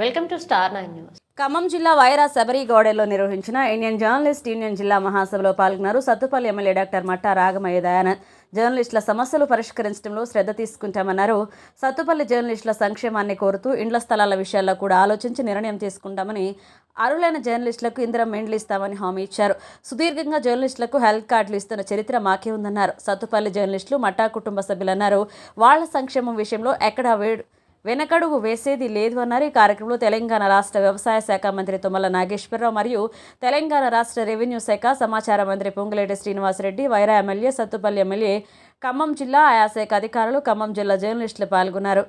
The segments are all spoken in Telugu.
Welcome to star nine news. Khammam జిల్లా వైరా శబరిగౌడెలో నిర్వహించిన ఇండియన్ జర్నలిస్ట్ యూనియన్ జిల్లా మహాసభలో పాల్గొన్నారు సత్తుపల్లి ఎమ్మెల్యే డాక్టర్ మట్టా రాగమయ్య దయానంద్. జర్నలిస్టుల సమస్యలు పరిష్కరించడంలో శ్రద్ధ తీసుకుంటామన్నారు. సత్తుపల్లి జర్నలిస్టుల సంక్షేమాన్ని కోరుతూ ఇండ్ల స్థలాల విషయాల్లో కూడా ఆలోచించి నిర్ణయం తీసుకుంటామని అరులైన జర్నలిస్టులకు ఇందిరం మెండ్లు ఇస్తామని హామీ ఇచ్చారు. సుదీర్ఘంగా జర్నలిస్టులకు హెల్త్ కార్డులు ఇస్తున్న చరిత్ర మాకే ఉందన్నారు. సత్తుపల్లి జర్నలిస్టులు మట్టా కుటుంబ సభ్యులన్నారు. వాళ్ళ సంక్షేమం విషయంలో ఎక్కడా వేడు వెనకడుగు వేసేది లేదు అన్నారు. ఈ కార్యక్రమంలో తెలంగాణ రాష్ట్ర వ్యవసాయ శాఖ మంత్రి తుమ్మల నాగేశ్వరరావు మరియు తెలంగాణ రాష్ట్ర రెవెన్యూ శాఖ సమాచార మంత్రి పొంగులేటి శ్రీనివాసరెడ్డి వైరా ఎమ్మెల్యే సత్తుపల్లి ఎమ్మెల్యే ఖమ్మం జిల్లా ఆయా శాఖ అధికారులు ఖమ్మం జిల్లా జర్నలిస్టులు పాల్గొన్నారు.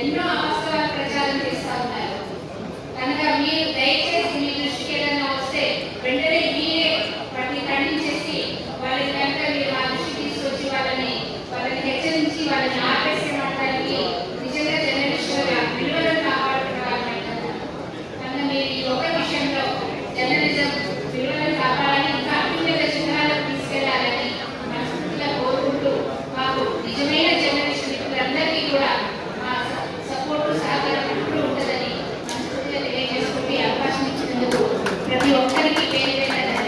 ఎన్నో